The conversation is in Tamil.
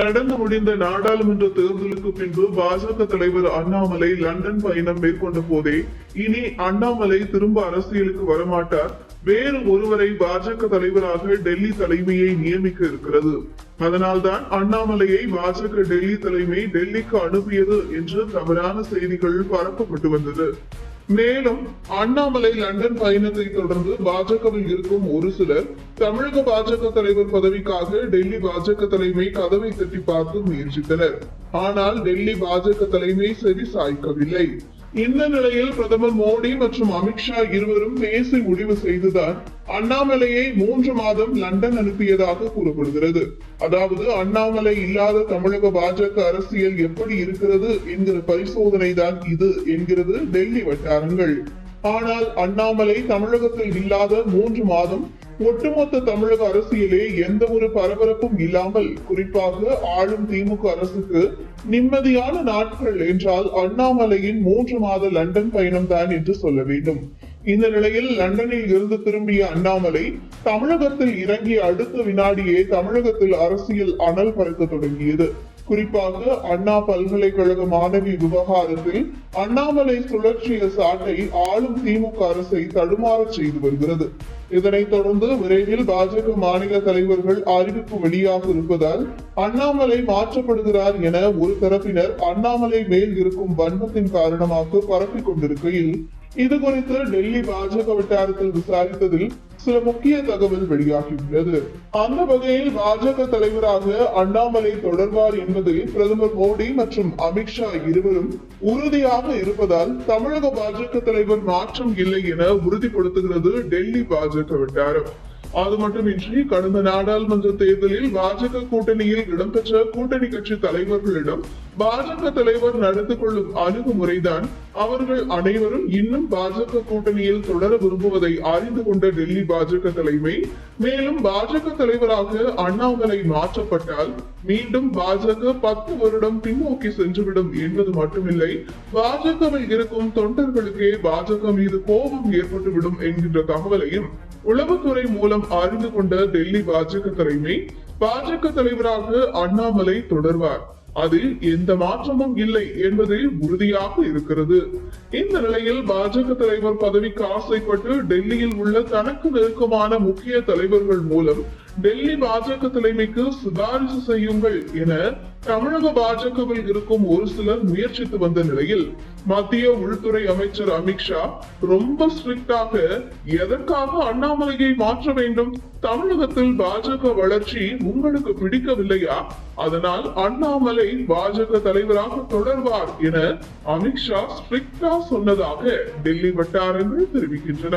நடந்து முடிந்த நாடாளுமன்ற தேர்தலுக்கு பின்பு பாஜக தலைவர் அண்ணாமலை லண்டன் பயணம் மேற்கொண்ட போதே இனி அண்ணாமலை திரும்ப அரசியலுக்கு வரமாட்டார். வேறு ஒருவரை பாஜக தலைவராக டெல்லி தலைமையை நியமிக்க இருக்கிறது. அதனால்தான் அண்ணாமலையை பாஜக டெல்லி தலைமை டெல்லிக்கு அனுப்பியது என்று தவறான செய்திகள் பரப்பப்பட்டு வந்தது. மேலும் அண்ணாமலை லண்டன் பயணத்தை தொடர்ந்து பாஜகவில் இருக்கும் ஒரு சிலர் தமிழக பாஜக தலைவர் பதவிக்காக டெல்லி பாஜக தலைமை கதவை தட்டி பார்த்து முயற்சித்தனர். ஆனால் டெல்லி பாஜக தலைமை சரி சாய்க்கவில்லை. இந்த நிலையில் பிரதமர் மோடி மற்றும் அமித்ஷா இருவரும் பேசி முடிவு செய்துதான் அண்ணாமலையை மூன்று மாதம் லண்டன் அனுப்பியதாக கூறப்படுகிறது. அதாவது அண்ணாமலை இல்லாத தமிழக பாஜக அரசியல் எப்படி இருக்கிறது என்கிற பரிசோதனை தான் இது என்கிறது டெல்லி வட்டாரங்கள். ஆனால் அண்ணாமலை தமிழகத்தில் இல்லாத மூன்று மாதம் ஒட்டுமொத்த தமிழக அரசியலே எந்த ஒரு பரபரப்பும் இல்லாமல் குறிப்பாக ஆளும் திமுக அரசுக்கு நிம்மதியான நாட்கள் என்றால் அண்ணாமலையின் மூன்று மாத லண்டன் பயணம் தான் என்று சொல்ல வேண்டும். இந்த நிலையில் லண்டனில் இருந்து திரும்பிய அண்ணாமலை தமிழகத்தில் இறங்கிய அடுத்த வினாடியே தமிழகத்தில் அரசியல் அனல் பறக்க தொடங்கியது. குறிப்பாக அண்ணா பல்கலைக்கழக மாணவி விவகாரத்தில் அண்ணாமலை சுழற்சிய சாட்டை ஆளும் திமுக அரசை தடுமாறச் செய்து வருகிறது. இதனைத் தொடர்ந்து விரைவில் பாஜக மாநில தலைவர்கள் அறிவிப்பு வெளியாக இருப்பதால் அண்ணாமலை மாற்றப்படுகிறார் என ஒரு தரப்பினர் அண்ணாமலை மேல் இருக்கும் வன்மத்தின் காரணமாக பரப்பிக் கொண்டிருக்கையில் இது குறித்து டெல்லி பாஜக வட்டாரத்தில் விசாரித்ததில் சில முக்கிய தகவல் வெளியாகியுள்ளது. அந்த வகையில் பாஜக தலைவராக அண்ணாமலை தொடர்வார் என்பதில் பிரதமர் மோடி மற்றும் அமித்ஷா இருவரும் உறுதியாக இருப்பதால் தமிழக பாஜக தலைவர் மாற்றம் இல்லை என உறுதிப்படுத்துகிறது டெல்லி பாஜக வட்டாரம். அது மட்டுமின்றி கடந்த நாடாளுமன்ற தேர்தலில் பாஜக கூட்டணியில் இடம்பெற்ற கூட்டணி கட்சி தலைவர்களிடம் பாஜக தலைவர் நடந்து கொள்ளும் அணுகுமுறைதான் அவர்கள் அனைவரும் இன்னும் பாஜக கூட்டணியில் தொடர விரும்புவதை அறிந்து கொண்ட டெல்லி பாஜக தலைமை. மேலும் பாஜக தலைவராக அண்ணாமலை மாற்றப்பட்டால் மீண்டும் பாஜக பத்து வருடம் பின்னோக்கி சென்றுவிடும் என்பது மட்டுமில்லை. பாஜகவில் இருக்கும் தொண்டர்களுக்கே பாஜக மீது கோபம் ஏற்பட்டுவிடும் என்கின்ற தகவலையும் உளவுத்துறை மூலம் அறிந்து கொண்ட டெல்லி பாஜக தலைமை பாஜக தலைவராக அண்ணாமலை தொடர்வார். அதில் எந்த மாற்றமும் இல்லை என்பதில் உறுதியாக இருக்கிறது. இந்த நிலையில் பாஜக தலைவர் பதவிக்கு ஆசைப்பட்டு டெல்லியில் உள்ள தனக்கு நெருக்கமான முக்கிய தலைவர்கள் மூலம் டெல்லி பாஜக தலைமைக்கு சிபாரிசு செய்யுங்கள் என தமிழக பாஜகவில் இருக்கும் ஒரு சிலர் முயற்சித்து வந்த நிலையில் மத்திய உள்துறை அமைச்சர் அமித்ஷா ரொம்ப ஸ்ட்ரிக்டாக எதற்காக அண்ணாமலையை மாற்ற வேண்டும்? தமிழகத்தில் பாஜக வளர்ச்சி உங்களுக்கு பிடிக்கவில்லையா? அதனால் அண்ணாமலை பாஜக தலைவராக தொடர்வார் என அமித்ஷா ஸ்ட்ரிக்டா சொன்னதாக டெல்லி வட்டாரங்கள் தெரிவிக்கின்றன.